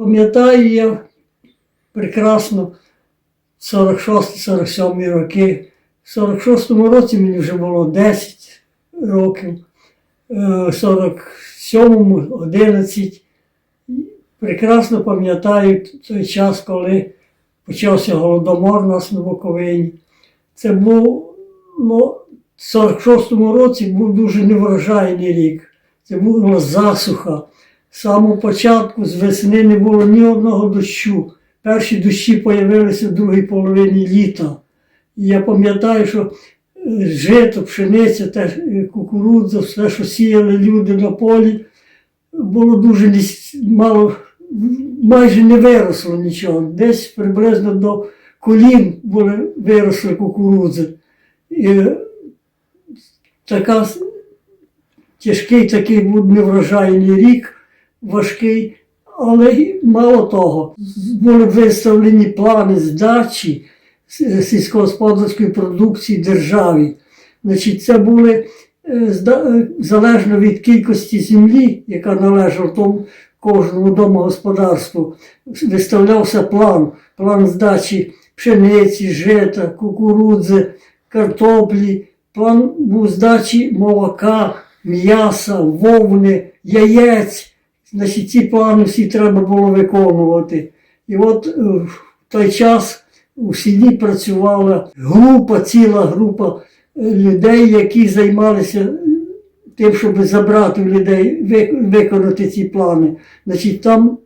Пам'ятаю я прекрасно 46-47 роки. В 46-му році мені вже було 10 років, е, в 47-му 11. Прекрасно пам'ятаю той час, коли почався голодомор нас на Буковині. Це був в 46-му році був дуже неврожайний рік. Це була засуха. З самого початку з весни не було ні одного дощу. Перші дощі появилися в другій половині літа. Я пам'ятаю, що е, жито, пшениця, те, е, кукурудза, все, що сіяли люди на полі, було дуже мало, майже не виросло нічого. Десь приблизно до колін були, виросли кукурудзи. І е, така тяжкий такий був неврожайний рік, важкий, але мало того, були виставлені плани здачі сільськогосподарської продукції державі. Значить, це були е, е, залежно від кількості землі, яка належала тому кожному домогосподарству, виставлявся план, план здачі пшениці, жита, кукурудзи, картоплі, план був здачі молока, м'яса, вовни, яєць. Значить, ці плани всі треба було виконувати. І от е, в той час у селі працювала група, ціла група е, людей, які займалися е, тим, щоб забрати людей, виконати ці плани. Значить, там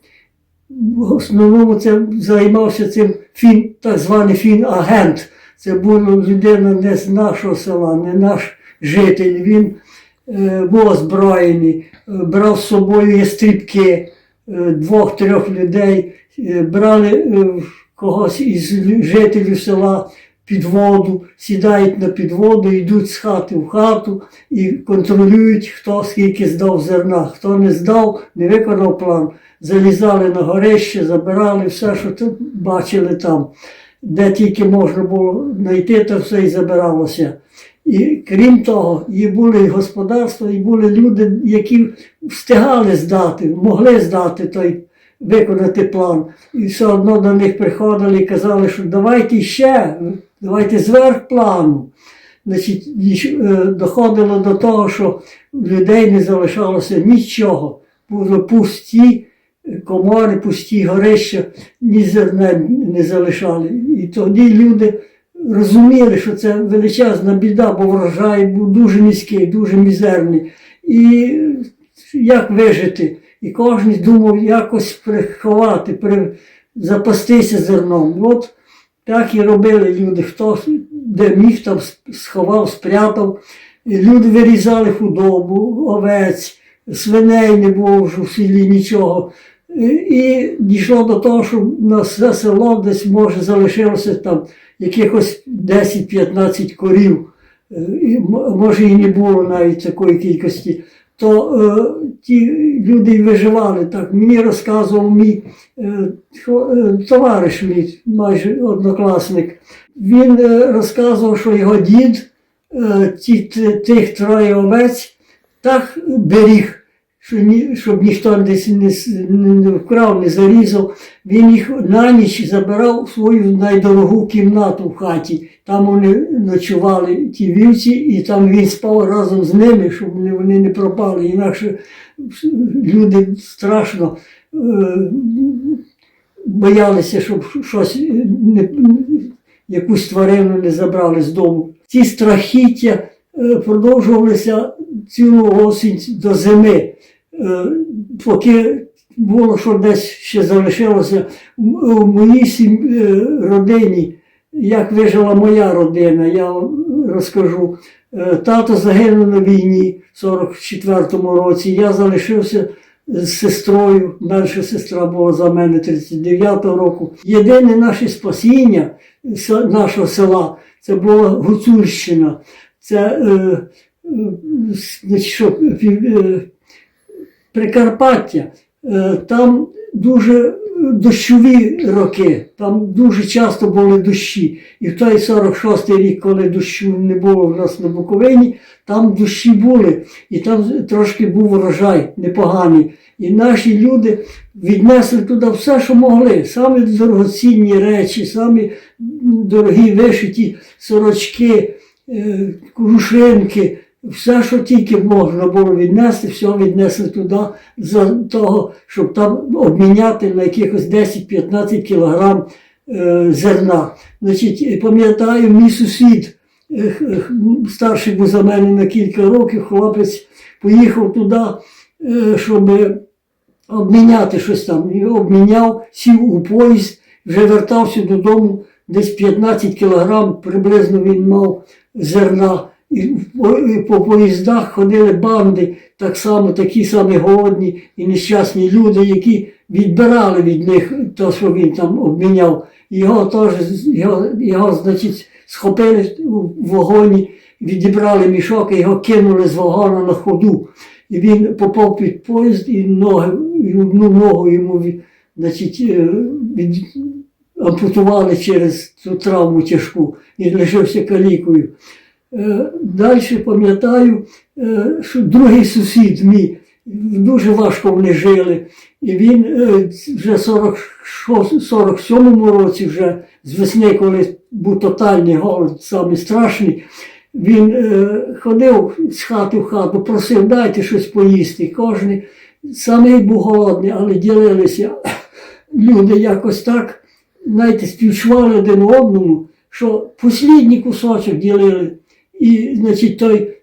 в основному це займався цим фін, так званий фін-агент. Це була людина не з нашого села, не наш житель. Він був озброєний, е, брав з собою ястрібки е, двох-трьох людей, е, брали е, когось із жителів села під воду, сідають на підводу, йдуть з хати в хату і контролюють, хто скільки здав зерна, хто не здав, не виконав план. Залізали на горище, забирали все, що тут бачили там, де тільки можна було знайти, то все і забиралося. І крім того, і були господарства, і були люди, які встигали здати, могли здати той, виконати план. І все одно до них приходили і казали, що давайте ще, давайте зверх плану. Значить, е, доходило до того, що в людей не залишалося нічого. Були пусті комори, пусті горища, ні зерна не залишали. І тоді люди розуміли, що це величезна біда, бо врожай був дуже низький, дуже мізерний. І як вижити? І кожен думав якось приховати, при, запастися зерном. От так і робили люди, хто де міг там сховав, спрятав. І люди вирізали худобу, овець, свиней не було вже в селі нічого. І, дійшло до того, що на все село десь може залишилося там якихось 10-15 корів. Е, І, може і не було навіть такої кількості. То е, ті люди й виживали так. Мені розказував мій е, е, товариш, мій майже однокласник. Він е, розказував, що його дід е, ті, тих троє овець так беріг, що ні, щоб ніхто десь не, не, вкрав, не зарізав. Він їх на ніч забирав в свою найдорогу кімнату в хаті. Там вони ночували ті вівці, і там він спав разом з ними, щоб вони, не пропали. Інакше люди страшно е, боялися, щоб щось не, якусь тварину не забрали з дому. Ці страхіття е, продовжувалися цілу осінь до зими, Е, поки було, що десь ще залишилося М- у моїй сім- е, родині. Як вижила моя родина, я вам розкажу. Е, Тато загинув на війні в 44-му році. Я залишився з сестрою. Менша сестра була за мене 39-го року. Єдине наше спасіння нашого села це була Гуцульщина. Це е, е, що, е, Прикарпаття. Е, Там дуже дощові роки, там дуже часто були дощі. І в той 46-й рік, коли дощу не було в нас на Буковині, там дощі були, і там трошки був врожай непоганий. І наші люди віднесли туди все, що могли. Самі дорогоцінні речі, самі дорогі вишиті сорочки, е, крушинки, все, що тільки можна було віднести, все віднесли туди за того, щоб там обміняти на якихось 10-15 кілограм е, зерна. Значить, пам'ятаю, мій сусід, е, старший був за мене на кілька років, хлопець поїхав туди, е, щоб обміняти щось там. І обміняв, сів у поїзд, вже вертався додому, десь 15 кілограм приблизно він мав зерна. По, поїздах ходили банди, так само такі самі голодні і нещасні люди, які відбирали від них те, що він там обміняв. Його теж його, його значить, схопили у вагоні, відібрали мішок і його кинули з вагона на ходу. І він попав під поїзд, і ноги, одну ногу йому значить, е, від, ампутували через цю травму тяжку і лишився калікою. Е, Далі пам'ятаю, е, що другий сусід мій, дуже важко вони жили. І він е, вже 46, 47-му році, вже з весни, коли був тотальний голод, самий страшний, він ходив з хати в хату, просив, дайте щось поїсти. Кожен самий був голодний, але ділилися люди якось так, знаєте, співчували один одному, що послідній кусочок ділили. І, значить, той,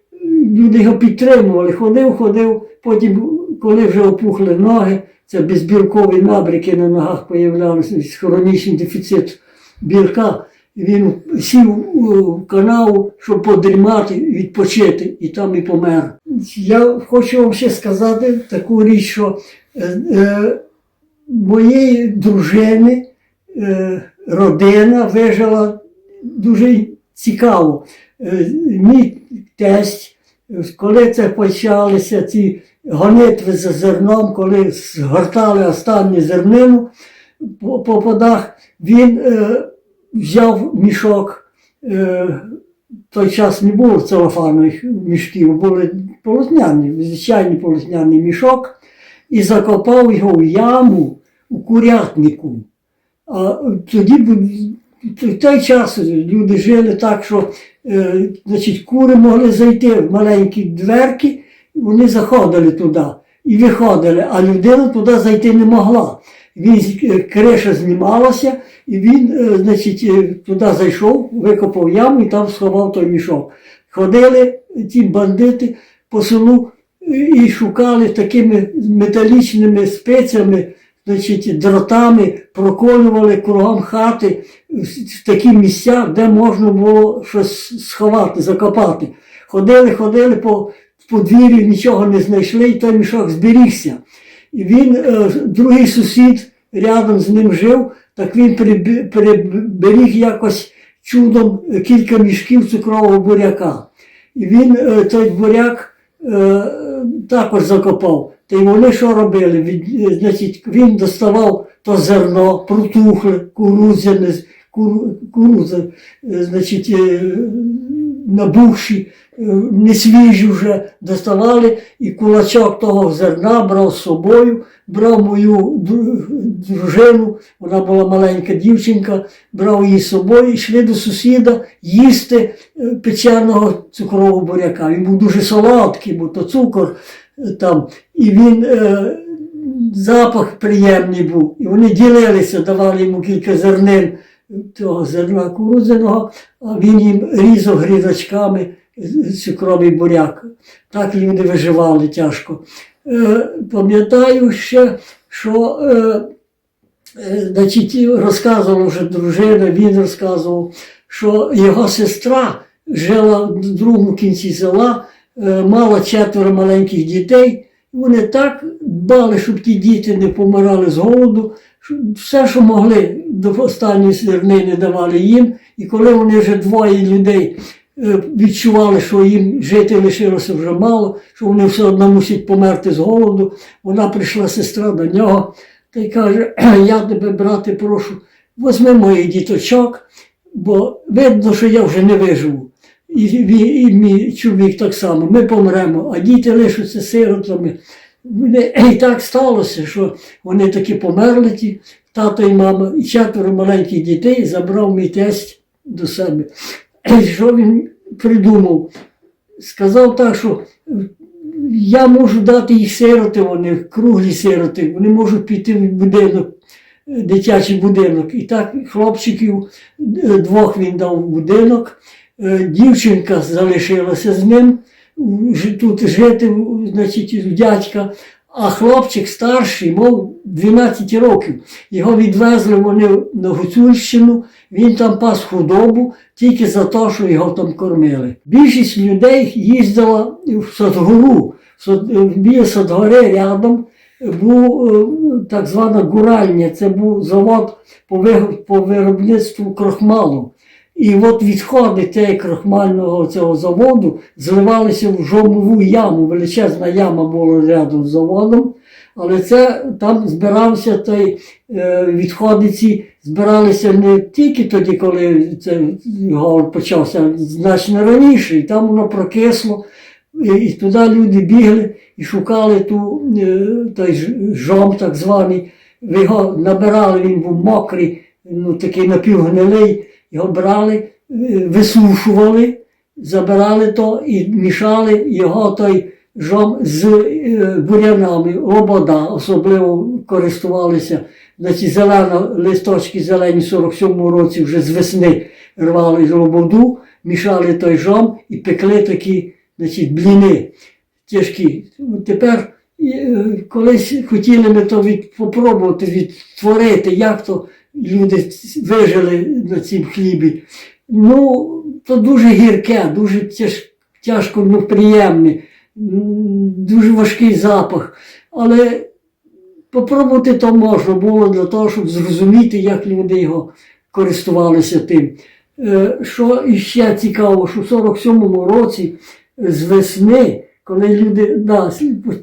люди його підтримували, ходив, ходив, потім, коли вже опухли ноги, це безбілкові набряки на ногах появлялися, хронічний дефіцит білка. Він сів у канаву, щоб подрімати, відпочити, і там і помер. Я хочу вам ще сказати таку річ, що е, е, моєї дружини е, родина вижила дуже цікаво. Е, Мій тесть, коли це почалися ці гонитви за зерном, коли згортали останню зернину по, по подах, він е, взяв мішок. Е, той час не було целофанових мішків, були полотняні, звичайний полотняний мішок, і закопав його в яму у курятнику. А тоді в той час люди жили так, що е, значить, кури могли зайти в маленькі дверки, вони заходили туди і виходили, а людина туди зайти не могла. Він е, криша знімалася, і він, е, значить, е, туди зайшов, викопав яму і там сховав той мішок. Ходили ті бандити по селу е, і шукали такими металічними спецями, значить, дротами, проколювали кругом хати в такі місця, де можна було щось сховати, закопати. Ходили, ходили по подвір'ю, нічого не знайшли, і той мішок зберігся. І він, е, другий сусід рядом з ним жив, так він приберіг якось чудом кілька мішків цукрового буряка. І він е, той буряк е, також закопав. Та й вони що робили? Від, е, значить, він доставав то зерно, протухле, кукурудзяне, з- куру, е, значить, е, набухші, е, не свіжі вже доставали, і кулачок того зерна брав з собою, брав мою дружину, вона була маленька дівчинка, брав її з собою, йшли до сусіда їсти печеного цукрового буряка. Він був дуже солодкий, бо то цукор там. І він е, запах приємний був. І вони ділилися, давали йому кілька зернин того зерна кукурудзяного, а він їм різав грізочками цукровий буряк. Так люди виживали тяжко. Е, пам'ятаю ще, що е, е, значить, розказувала вже дружина, він розказував, що його сестра жила в другому кінці села, е, мала четверо маленьких дітей. Вони так дбали, щоб ті діти не помирали з голоду, все, що могли, до останньої зернини давали їм. І коли вони вже двоє людей е, відчували, що їм жити лишилося вже мало, що вони все одно мусять померти з голоду, вона прийшла сестра до нього, та й каже, я тебе, брате, прошу, возьми моїх діточок, бо видно, що я вже не виживу. І, і, і мій чоловік так само, ми помремо, а діти лишаться сиротами. І так сталося, що вони таки померли, ті, тато і мама, і четверо маленьких дітей забрав мій тесть до себе. І що він придумав? Сказав так, що я можу дати їх сироти, вони круглі сироти, вони можуть піти в будинок, дитячий будинок. І так хлопчиків е, двох він дав в будинок. Е, Дівчинка залишилася з ним тут жити, значить, у дядька. А хлопчик старший, мов 12 років. Його відвезли вони на Гуцульщину, він там пас худобу тільки за те, що його там кормили. Більшість людей їздила в Садгору. В Біля Садгори рядом був е, так звана гуральня, це був завод по виробництву крохмалу. І от відходи цієї крохмального цього заводу зливалися в жомову яму. Величезна яма була рядом з заводом. Але це там збирався той е, відходи збиралися не тільки тоді, коли це його почався, значно раніше. І там воно прокисло. І, і туди люди бігли і шукали ту, е, той жом, так званий. Його набирали, він був мокрий, ну такий напівгнилий. Його брали, е, висушували, забирали то і мішали його той жом з е, бурянами, лобода, особливо користувалися. Значить, зелена, листочки зелені в 47-му році вже з весни рвали з лободу, мішали той жом і пекли такі значить, бліни тяжкі. Тепер е, колись хотіли ми то від, попробувати відтворити, як то люди вижили на цім хлібі. Ну, то дуже гірке, дуже тяж, тяжко ну, приємне, дуже важкий запах. Але попробувати то можна було для того, щоб зрозуміти, як люди його користувалися тим. Е, Що іще цікаво, що в 47-му році е, з весни, коли люди да,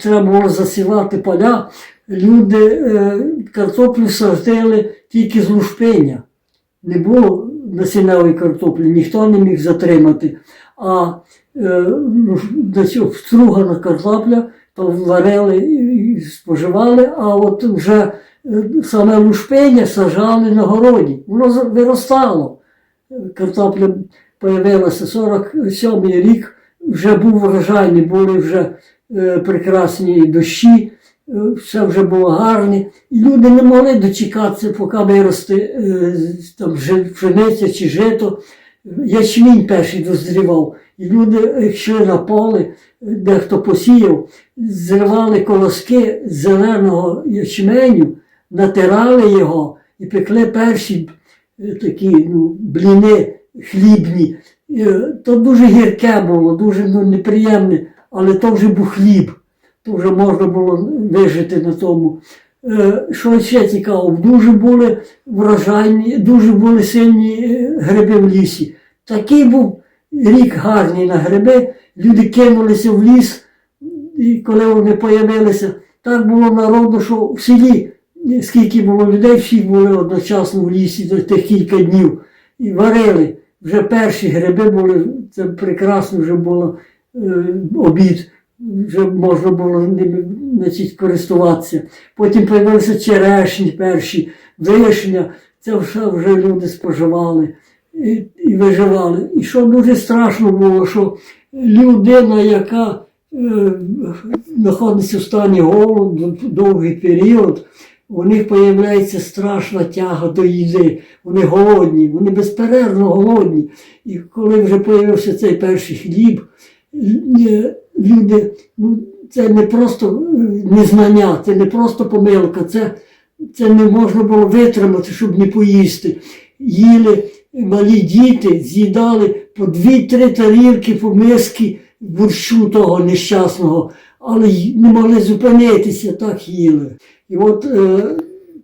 треба було засівати поля, люди е, картоплю садили тільки з лушпиня. Не було насінневої картоплі, ніхто не міг затримати. А е, ну, встругана картопля, то варили і споживали, а от вже е, саме лушпиня сажали на городі. Воно виростало. Картопля появилася 47-й рік, вже був врожайний, були вже прекрасні дощі, все вже було гарне. І люди не могли дочекатися, поки виросте е, там, пшениця чи жито. Ячмінь перший дозрівав. І люди йшли на поле, дехто посіяв, зривали колоски зеленого ячменю, натирали його і пекли перші е, такі ну, бліни хлібні. Е, То дуже гірке було, дуже ну, неприємне, але то вже був хліб, то вже можна було вижити на тому. Е, Що ще цікаво, дуже були врожайні, дуже були сильні е, гриби в лісі. Такий був рік гарний на гриби, люди кинулися в ліс, і коли вони появилися, так було народу, що в селі, е, скільки було людей, всі були одночасно в лісі до тих кілька днів і варили. Вже перші гриби були, це прекрасно вже було е, обід, вже можна було ними значить, користуватися. Потім з'явилися черешні перші, вишня, це все вже люди споживали і, і виживали. І що дуже страшно було, що людина, яка е, знаходиться в стані голоду довгий період, у них з'являється страшна тяга до їди. Вони голодні, вони безперервно голодні. І коли вже з'явився цей перший хліб, е, люди, ну, це не просто е, незнання, це не просто помилка, це, це не можна було витримати, щоб не поїсти. Їли малі діти, з'їдали по дві-три тарілки по миски борщу того нещасного, але не могли зупинитися, так їли. І от е,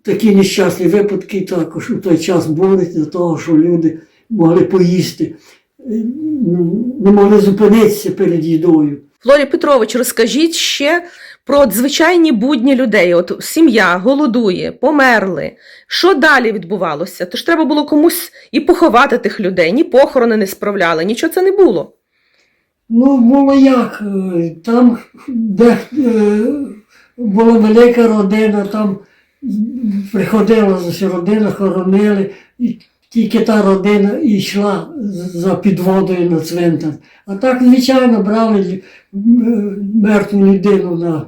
такі нещасні випадки також у той час були для того, що люди могли поїсти, е, ну, не могли зупинитися перед їдою. Флорі Петрович, розкажіть ще про звичайні будні людей. От сім'я голодує, померли. Що далі відбувалося? Тож треба було комусь і поховати тих людей, ні похорони не справляли, нічого це не було. Ну, було як. е, Там, де е, була велика родина, там приходила родина, хоронили, тільки та родина йшла за підводою на цвинтар. А так, звичайно, брали мертву людину на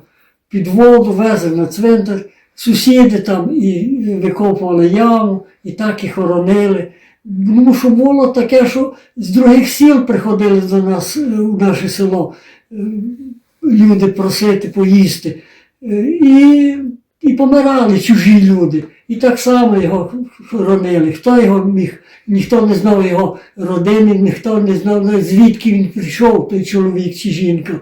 підводу, везли на цвинтар. Сусіди там і викопували яму, і так і хоронили. Тому що було таке, що з других сіл приходили до нас е, у наше село е, люди просити поїсти. Е, І, і помирали чужі люди. І так само його хоронили. Хто його міг, ніхто не знав його родини, ніхто не знав, звідки він прийшов, той чоловік чи жінка.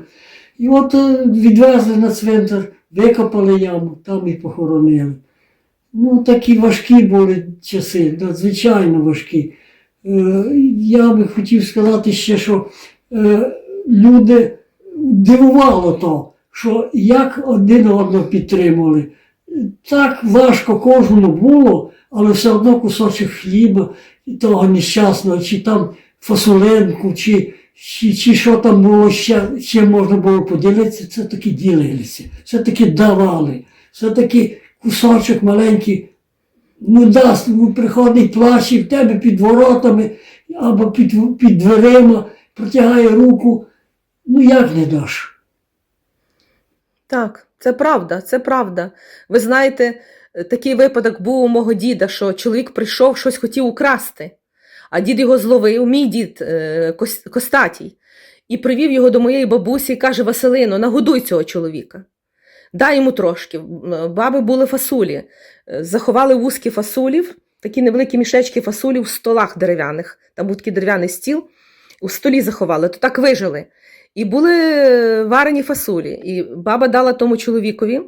І от е, відвезли на цвинтар, викопали яму, там і похоронили. Ну, такі важкі були часи, надзвичайно важкі. Е, я би хотів сказати ще, що е, люди дивувало то, що як один одного підтримували. Так важко кожному було, але все одно кусочок хліба, того нещасного, чи там фасоленку, чи, чи, чи що там було ще, чим можна було поділитися, це таки ділилися, все таки давали, все таки кусочок маленький ну дасть, ну, приходить плач і в тебе під воротами або під, під дверима, протягає руку. Ну як не даш? Так, це правда, це правда. Ви знаєте, е, такий випадок був у мого діда, що чоловік прийшов, щось хотів украсти, а дід його зловив, мій дід е, Костатій, і привів його до моєї бабусі і каже: Василино, нагодуй цього чоловіка. Дай йому трошки. Баби були фасулі, Е, заховали вузькі фасулів, такі невеликі мішечки фасулів в столах дерев'яних. Там був такий дерев'яний стіл, у столі заховали, то так вижили. І були е, варені фасолі. І баба дала тому чоловікові.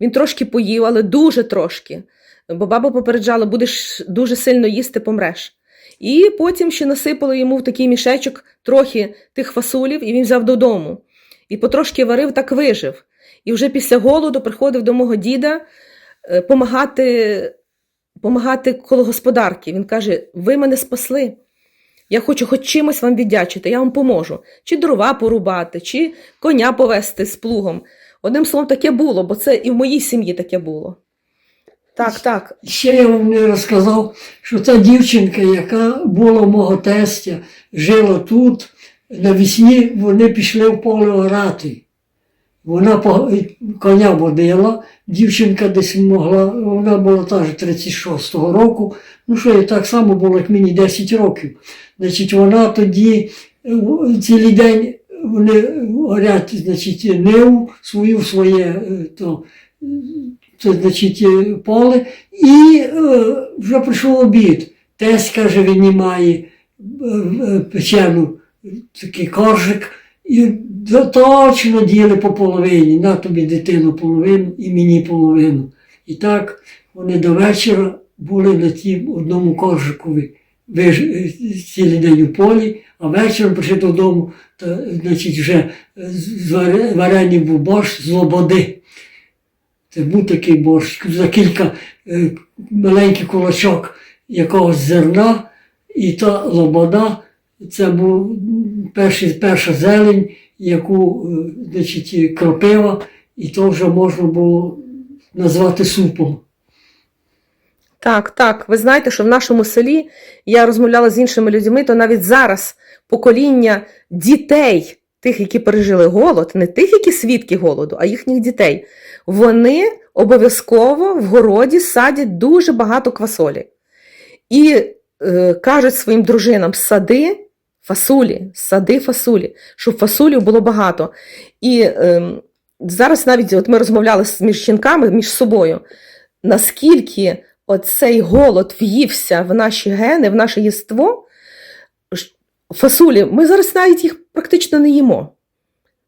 Він трошки поїв, але дуже трошки. Бо баба попереджала, будеш дуже сильно їсти, помреш. І потім ще насипали йому в такий мішечок трохи тих фасолів, і він взяв додому. І потрошки варив, так вижив. І вже після голоду приходив до мого діда е, помагати, помагати коло господарки. Він каже: Ви мене спасли. Я хочу хоч чимось вам віддячити, я вам поможу. Чи дрова порубати, чи коня повести з плугом. Одним словом, таке було, бо це і в моїй сім'ї таке було. Так, так. Ще я вам не розказав, що та дівчинка, яка була у мого тестя, жила тут, навесні вони пішли в поле орати. Вона коня водила, дівчинка десь могла, вона була теж 36-го року, ну що і так само було, як мені 10 років. Значить, вона тоді е, цілий день вони горять, значить, ниву свою, своє е, то, е, значить, е, поле, і е, вже прийшов обід. Тесть, каже, винімає е, печену такий коржик, і точно діли по половині. На тобі дитину половину і мені половину. І так вони до вечора були на тім одному коржикові. Е, цілий день у полі, а вечором прийшли додому, то, значить, вже е, варений був борщ з лободи. Це був такий борщ за кілька е, маленьких кулачок якогось зерна, і та лобода це був перший, перша зелень, яку е, значить, кропива, і то вже можна було назвати супом. Так, так. Ви знаєте, що в нашому селі я розмовляла з іншими людьми, то навіть зараз покоління дітей, тих, які пережили голод, не тих, які свідки голоду, а їхніх дітей, вони обов'язково в городі садять дуже багато квасолі. І е, кажуть своїм дружинам: сади фасулі, сади фасулі, щоб фасулів було багато. І е, зараз навіть от ми розмовляли між жінками, між собою, наскільки оцей голод в'ївся в наші гени, в наше єство, фасулі, ми зараз навіть їх практично не їмо.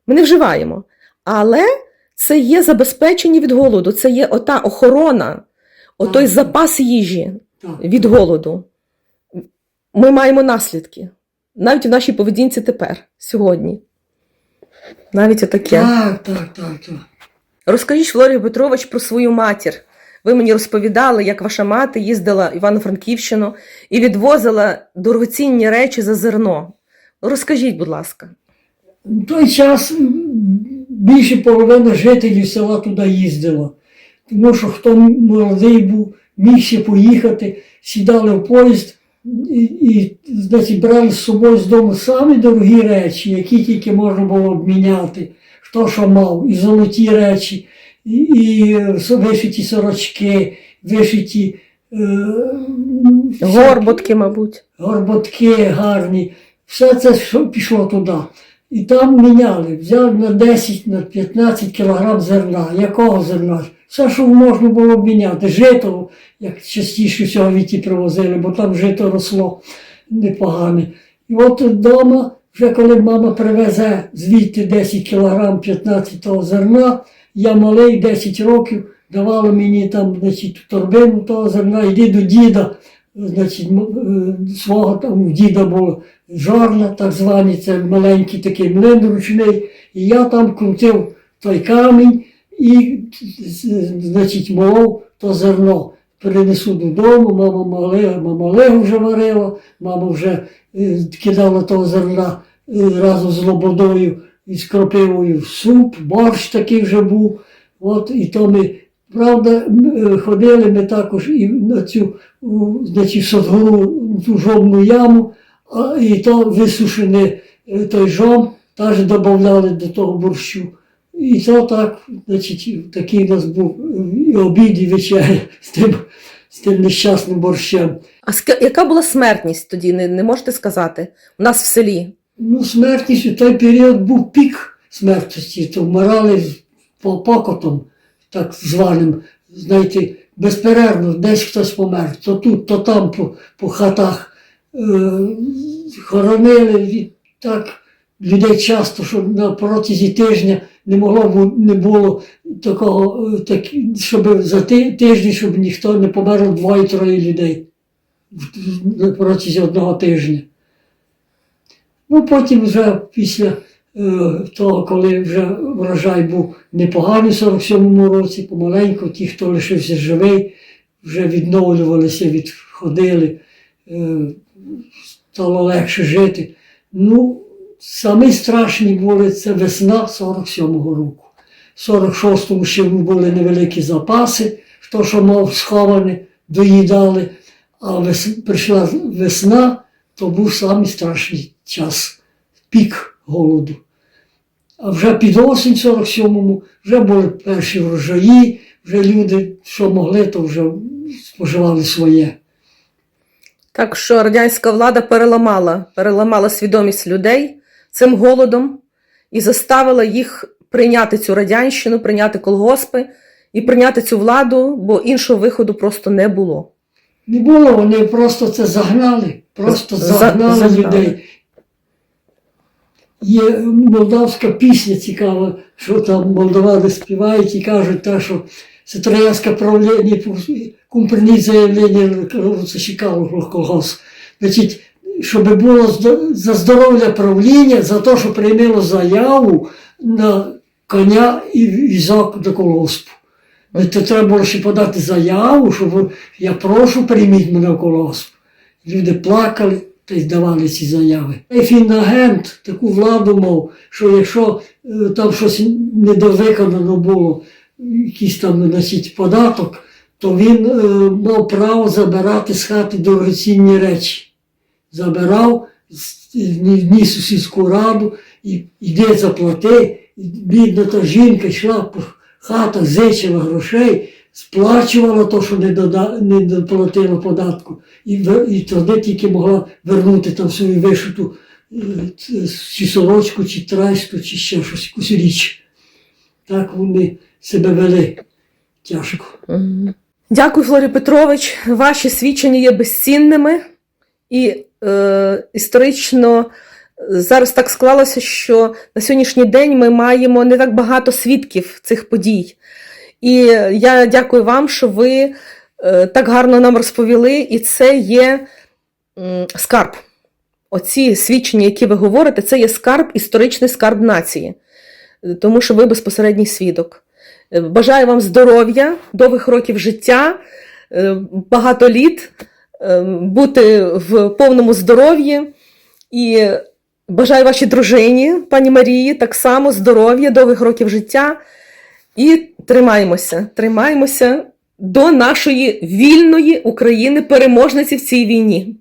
Ми не вживаємо. Але це є забезпечення від голоду, це є ота охорона, отой запас їжі від голоду. Ми маємо наслідки. Навіть в нашій поведінці тепер, сьогодні. Навіть отаке. Так, так, так, так. Розкажіть, Флорій Петрович, про свою матір. Ви мені розповідали, як ваша мати їздила в Івано-Франківщину і відвозила дорогоцінні речі за зерно. Розкажіть, будь ласка. В той час більше половина жителів села туди їздила. Тому що хто молодий був, міг ще поїхати, сідали в поїзд і, і значить, брали з собою з дому самі дорогі речі, які тільки можна було обміняти, хто що мав, і золоті речі, і, і вишиті сорочки, вишиті е, Горботки, мабуть. горботки гарні. Все це пішло туди. І там міняли, взяли на 10, на 15 кілограм зерна. Якого зерна? Все, що можна було обміняти. Жито, як частіше всього віті привозили, бо там жито росло непогане. І от вдома, вже коли мама привезе звідти 10 кілограм 15 того зерна, я малий 10 років, давала мені там значить, торбину того зерна, йди до діда, значить, е, свого там діда було жорна, так звані, це маленький такий млин ручний. І я там крутив той камінь і, значить, молов то зерно. Перенесу додому, мама мале, мама Олегу вже варила, мама вже е, кидала того зерна е, разом з лободою і з кропивою в суп, борщ такий вже був. От, і то ми, правда, е, ходили ми також і на цю, значить, Садгору, ту жовну яму, а, і то висушений той жом, теж додавали до того борщу. І то так, значить, такий у нас був і обід, і вечеря з тим, з тим нещасним борщем. А яка була смертність тоді? Не, не можете сказати? У нас в селі. Ну, смертність у той період був пік смертності, то вмирали з- по покотом, так званим, знаєте, безперервно, десь хтось помер, то тут, то там по, по хатах е, хоронили і так людей часто, що на протязі тижня не могло не було такого, так, щоб за тиждень, щоб ніхто не померло двоє-троє людей протязі одного тижня. Ну, потім вже після е, того, коли вже врожай був непоганий в 47-му році, помаленьку, ті, хто лишився живий, вже відновлювалися, відходили, е, стало легше жити. Ну, самі страшні були це весна 47-го року. В 46-му ще були невеликі запаси, хто що мав сховане, доїдали. А вес... прийшла весна, то був самий страшний час, пік голоду. А вже під осінь 47-му вже були перші врожаї, вже люди, що могли, то вже споживали своє. Так що радянська влада переламала, переламала свідомість людей цим голодом і заставила їх прийняти цю радянщину, прийняти колгоспи і прийняти цю владу, бо іншого виходу просто не було. Не було, вони просто це загнали, просто загнали загнали. людей. Є молдавська пісня цікава, що там молдавани співають і кажуть, те, що це троянське правління, кумперні заявлення Руцешікалу колгосп. Значить, щоб було за здоров'я правління, за те, що приймало заяву на коня і візок до колгоспу. То треба було ще подати заяву, що я прошу, прийміть мене в колгосп. Люди плакали та й давали ці заяви. І фінагент таку владу мав, що якщо е, там щось недовиконано було, якийсь там значить, податок, то він е, мав право забирати з хати дорогоцінні речі. Забирав, вніс у сільську раду, і йди заплати. Бідна та жінка йшла по хатах, зичила грошей, сплачувала то, що не, дода, не доплатила податку, і, і тоді тільки могла вернути там свою вишиту е, чи сорочку, чи трайсту, чи ще щось, якусь річ. Так вони себе вели тяжко. Дякую, Флорі Петрович. Ваші свідчення є безцінними і е, історично зараз так склалося, що на сьогоднішній день ми маємо не так багато свідків цих подій. І я дякую вам, що ви е, так гарно нам розповіли, і це є скарб. оці свідчення, які ви говорите, це є скарб, історичний скарб нації, тому що ви безпосередній свідок. Е, Бажаю вам здоров'я, довгих років життя, багато літ, бути в повному здоров'ї. І бажаю вашій дружині, пані Марії, так само здоров'я, довгих років життя. І тримаємося, тримаємося до нашої вільної України, переможниці в цій війні.